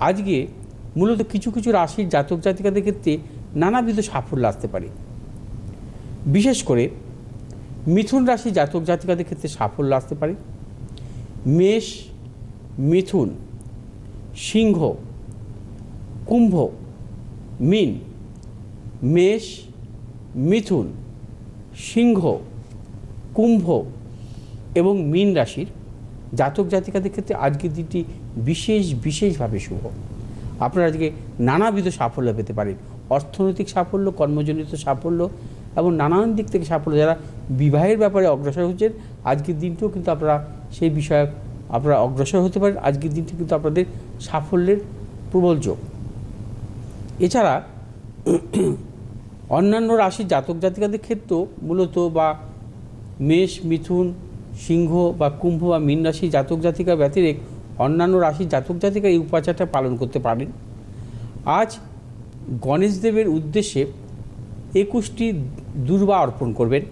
আজকে মূলত কিছু কিছু রাশির জাতক জাতিকাদের ক্ষেত্রে নানাবিধ সাফল্য আসতে পারে। বিশেষ করে মিথুন রাশি জাতক জাতিকাদের ক্ষেত্রে সাফল্য আসতে পারে। মেষ, মিথুন, সিংহ, কুম্ভ, মিন, মেষ, মিথুন, সিংহ, কুম্ভ এবং মীন রাশির জাতক জাতিকাদের ক্ষেত্রে আজকের দিনটি বিশেষ, বিশেষভাবে শুভ। আপনারা আজকে নানাবিধ সাফল্য পেতে পারেন। অর্থনৈতিক সাফল্য, কর্মজনিত সাফল্য এবং নানান দিক থেকে সাফল্য। যারা বিবাহের ব্যাপারে অগ্রসর হচ্ছেন, আজকের দিনটিও কিন্তু আপনারা সেই বিষয়ে আপনারা অগ্রসর হতে পারেন। আজকের দিনটি কিন্তু আপনাদের সাফল্যের প্রবল যোগ। এছাড়া অন্যান্য রাশির জাতক জাতিকাদের ক্ষেত্রেও মূলত বা মেষ, মিথুন সিংহ বা কুম্ভ বা মীন রাশি জাতক জাতিকা ব্যতিরেক অন্যান্য রাশির জাতক জাতিকা এই উপাচারটা পালন করতে পারেন। আজ গণেশদেবের উদ্দেশ্যে একুশটি দুর্বা অর্পণ করবেন।